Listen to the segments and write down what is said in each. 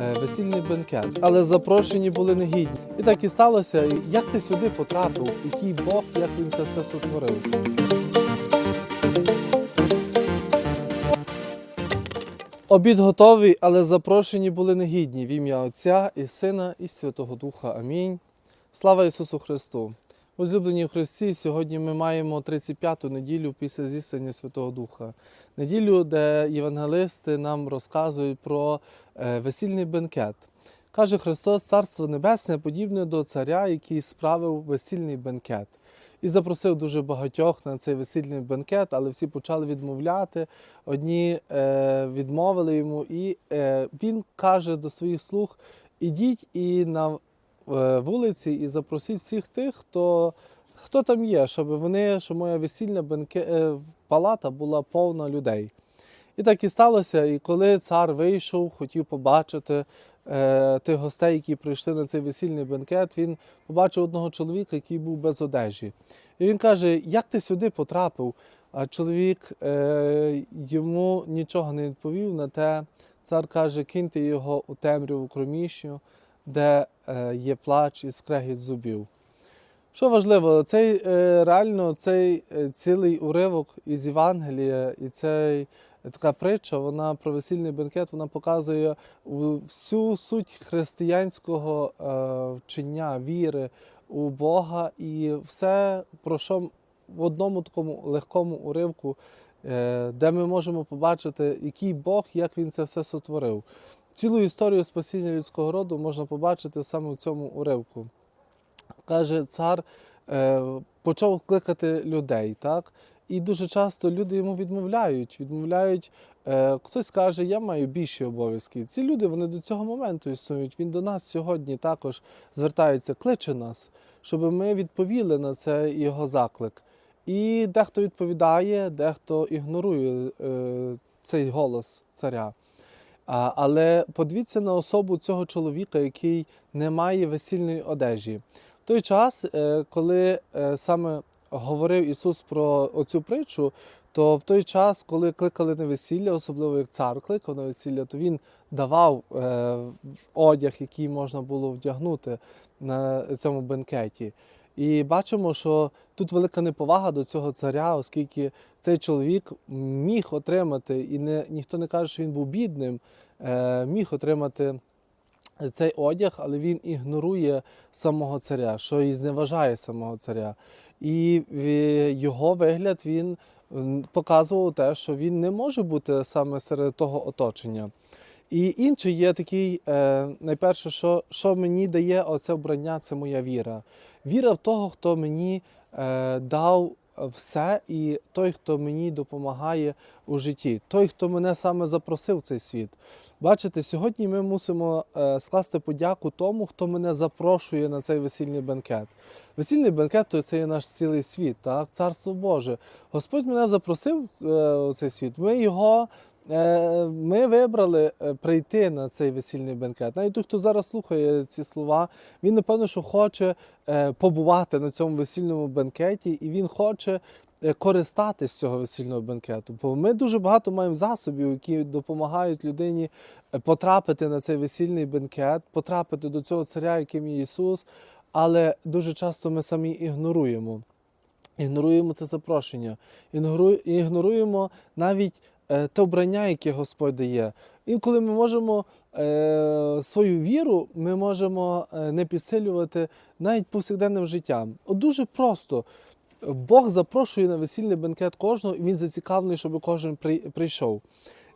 е, весільний бенкет, але запрошені були негідні. І так і сталося. Як ти сюди потрапив? Який Бог, як він це все сотворив? Обід готовий, але запрошені були негідні в ім'я Отця і Сина і Святого Духа. Амінь. Слава Ісусу Христу! Возлюблені в Христі, сьогодні ми маємо 35-ту неділю після зіслання Святого Духа. Неділю, де євангелисти нам розказують про е, весільний бенкет. Каже Христос, Царство Небесне подібне до царя, який справив весільний бенкет. І запросив дуже багатьох на цей весільний бенкет, але всі почали відмовляти. Одні е, відмовили йому, і е, він каже до своїх слуг: ідіть і на вулиці і запросіть всіх тих, хто, хто там є, щоб вони, щоб моя весільна бенке, е, палата була повна людей. І так і сталося. І коли цар вийшов, хотів побачити е, тих гостей, які прийшли на цей весільний бенкет, він побачив одного чоловіка, який був без одежі. І він каже: Як ти сюди потрапив? А чоловік е, йому нічого не відповів на те. Цар каже, киньте його у темряву кромішню, де е, є плач і скрегіт зубів. Що важливо, цей е, реально цей е, цілий уривок із Євангелія і цей така притча, вона про весільний бенкет, вона показує всю суть християнського вчення, віри у Бога і все, про що в одному такому легкому уривку, де ми можемо побачити, який Бог, як він це все сотворив. Цілу історію спасіння людського роду можна побачити саме в цьому уривку каже цар, е, почав кликати людей, так? І дуже часто люди йому відмовляють. Відмовляють, е, хтось каже, я маю більші обов'язки. Ці люди вони до цього моменту існують. Він до нас сьогодні також звертається, кличе нас, щоб ми відповіли на цей його заклик. І дехто відповідає, дехто ігнорує е, цей голос царя. Але подивіться на особу цього чоловіка, який не має весільної одежі. В той час, е, коли е, саме говорив Ісус про оцю притчу, то в той час, коли кликали на весілля, особливо як цар кликав на весілля, то він давав е, одяг, який можна було вдягнути на цьому бенкеті. І бачимо, що тут велика неповага до цього царя, оскільки цей чоловік міг отримати, і не, ніхто не каже, що він був бідним, е, міг отримати цей одяг, але він ігнорує самого царя, що і зневажає самого царя. І його вигляд він показував те, що він не може бути саме серед того оточення. І інший є такий, е, найперше, що, що мені дає оце вбрання, це моя віра. Віра в того, хто мені е, дав все, і той, хто мені допомагає у житті, той, хто мене саме запросив в цей світ. Бачите, сьогодні ми мусимо е, скласти подяку тому, хто мене запрошує на цей весільний бенкет. Весільний бенкет то це є наш цілий світ, так? Царство Боже. Господь мене запросив е, у цей світ. Ми його. Е, Ми вибрали е, прийти на цей весільний бенкет. Навіть той, хто зараз слухає ці слова, він напевно, що хоче е, побувати на цьому весільному бенкеті, і він хоче користатись цього весільного бенкету. Бо ми дуже багато маємо засобів, які допомагають людині потрапити на цей весільний бенкет, потрапити до цього царя, яким є Ісус. Але дуже часто ми самі ігноруємо. Ігноруємо це запрошення, ігноруємо навіть те обрання, яке Господь дає. Інколи ми можемо е, свою віру ми можемо е, не підсилювати навіть повсякденним життям. От дуже просто. Бог запрошує на весільний бенкет кожного, і він зацікавлений, щоб кожен при- прийшов.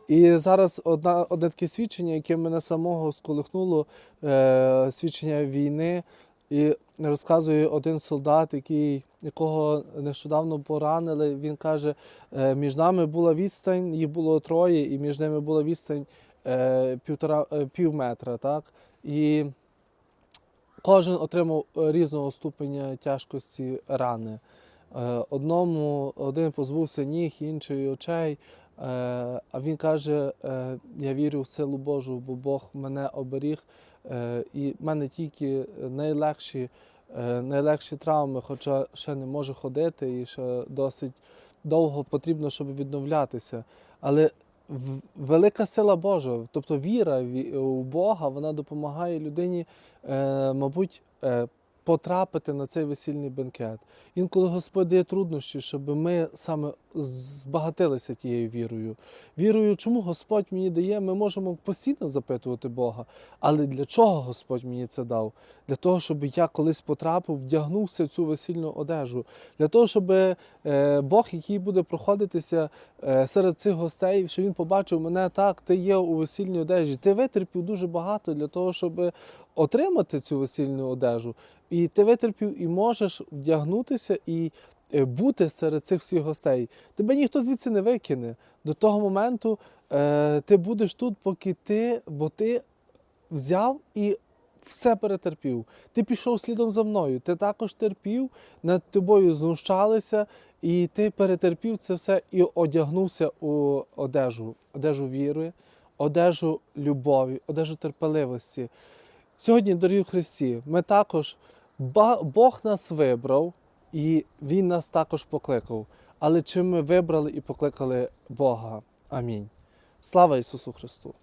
І зараз одна, одне таке свідчення, яке мене самого сколихнуло, е, свідчення війни. І розказує один солдат, який, якого нещодавно поранили. Він каже: «Е, між нами була відстань, їх було троє, і між ними була відстань е, півтора, е, пів метра. Так? І кожен отримав різного ступеня тяжкості рани. Одному один позбувся ніг, інший очей. А він каже: Я вірю в силу Божу, бо Бог мене оберіг. Е, І в мене тільки найлегші, е, найлегші травми, хоча ще не можу ходити і ще досить довго потрібно, щоб відновлятися. Але велика сила Божа, тобто віра в Бога, вона допомагає людині, е, мабуть, потрапити на цей весільний бенкет. Інколи Господь дає труднощі, щоб ми саме збагатилися тією вірою. Вірою, чому Господь мені дає, ми можемо постійно запитувати Бога. Але для чого Господь мені це дав? Для того, щоб я колись потрапив, вдягнувся в цю весільну одежу, для того, щоб е, Бог, який буде проходитися е, серед цих гостей, щоб він побачив мене так, ти є у весільній одежі. Ти витерпів дуже багато для того, щоб отримати цю весільну одежу. І ти витерпів і можеш вдягнутися і е, бути серед цих всіх гостей. Тебе ніхто звідси не викине. До того моменту е, ти будеш тут, поки ти, бо ти взяв і все перетерпів. Ти пішов слідом за мною. Ти також терпів, над тобою знущалися, і ти перетерпів це все і одягнувся у одежу, одежу віри, одежу любові, одежу терпеливості. Сьогодні, дорогі Христі, ми також Бог нас вибрав, і Він нас також покликав. Але чи ми вибрали і покликали Бога? Амінь. Слава Ісусу Христу!